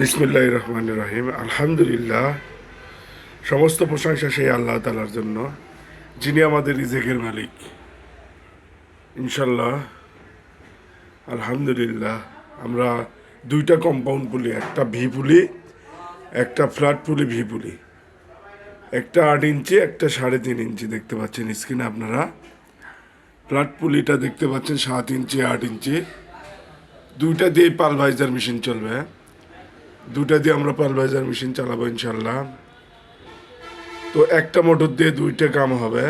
বিসমিল্লাহ রহমান রহিম। আলহামদুলিল্লাহ। সমস্ত প্রশংসা সেই আল্লাহ তালার জন্য, যিনি আমাদের রিজেকের মালিক। ইনশাল্লাহ আলহামদুলিল্লাহ, আমরা দুইটা কম্পাউন্ড পুলি, একটা ভি পুলি, একটা ফ্ল্যাট পুলি, ভি পুলি। একটা আট ইঞ্চি, একটা সাড়ে তিন ইঞ্চি দেখতে পাচ্ছেন স্ক্রিনে আপনারা। ফ্ল্যাট পুলিটা দেখতে পাচ্ছেন সাত ইঞ্চি, আট ইঞ্চি। দুইটা দিয়ে পালভাইজার মেশিন চলবে। দুটা দিয়ে আমরা পালভাইজার মেশিন চালাবো ইনশাল্লাহ তো একটা মোটর দিয়ে দুইটা কাম হবে।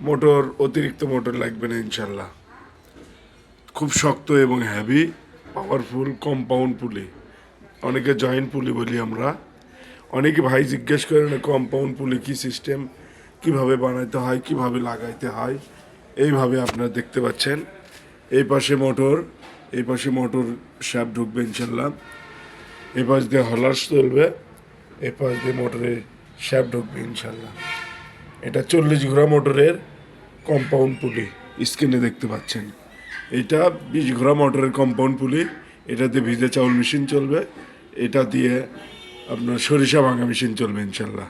মোটর, অতিরিক্ত মোটর লাগবে না ইনশাল্লাহ খুব শক্ত এবং হ্যাভি পাওয়ারফুল কম্পাউন্ড পুলি অনেকে জয়েন্ট পুলি বলি আমরা। অনেকে ভাই জিজ্ঞেস করেন কম্পাউন্ড পুলি কি সিস্টেম কীভাবে বানাইতে হয়? কীভাবে লাগাইতে হয়? এইভাবে আপনারা দেখতে পাচ্ছেন। এই পাশে মোটর, এই পাশে মোটর শ্যাপ ঢুকবে ইনশাল্লাহ এ পাশ দিয়ে হলার্স চলবে এ পাশ দিয়ে মোটরের শ্যাপ ঢুকবে ইনশাল্লাহ। এটা চল্লিশ ঘোড়া মোটরের কম্পাউন্ড পুলি স্ক্রিনে দেখতে পাচ্ছেন। এটা বিশ ঘোড়া মোটরের কম্পাউন্ড পুলি এটাতে ভিজে চাউল মেশিন চলবে, এটা দিয়ে আপনার সরিষা ভাঙা মেশিন চলবে ইনশাল্লাহ।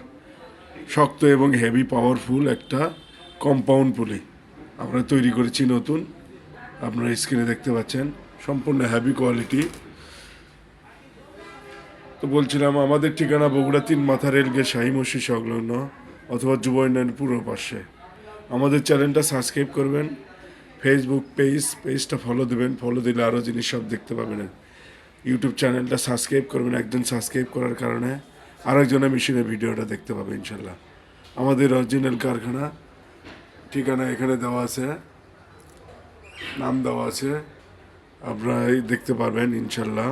শক্ত এবং হেভি পাওয়ারফুল একটা কম্পাউন্ড পুলি আমরা তৈরি করেছি নতুন। আপনারা স্ক্রিনে দেখতে পাচ্ছেন, সম্পূর্ণ হ্যাভি কোয়ালিটি তো বলছিলাম, আমাদের ঠিকানা বগুড়া তিন মাথা রেলগে শাহী মসজিদ সংলগ্ন অথবা যুব উন্নয়ন পূর্ব পাশে। আমাদের চ্যানেলটা সাবস্ক্রাইব করবেন ফেসবুক পেজ পেজটা ফলো দেবেন ফলো দিলে আরও জিনিস সব দেখতে পাবেন। ইউটিউব চ্যানেলটা সাবস্ক্রাইব করবেন, একজন সাবস্ক্রাইব করার কারণে আরেকজনের মেশিনের ভিডিওটা দেখতে পাবে ইনশাল্লাহ। আমাদের অরিজিনাল কারখানা, ঠিকানা এখানে দেওয়া আছে, নাম দেওয়া আছে আপনারা দেখতে পারবেন ইনশাল্লাহ।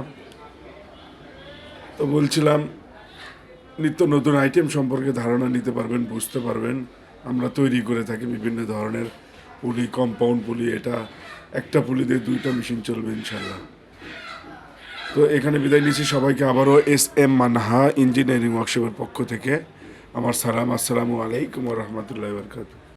তো বলছিলাম, নিত্য নতুন আইটেম সম্পর্কে ধারণা নিতে পারবেন, বুঝতে পারবেন। আমরা তৈরি করে থাকি বিভিন্ন ধরনের পুলি কম্পাউন্ড পুলি, এটা একটা পুলি দিয়ে দুইটা মেশিন চলবে ইনশাল্লাহ তো এখানে বিদায় নিচ্ছি, সবাইকে আবারও এস এম মানহা ইঞ্জিনিয়ারিং ওয়ার্কশপের পক্ষ থেকে। আমার সালাম, আসসালামু আলাইকুম রহমতুল্লাহ বরকাতু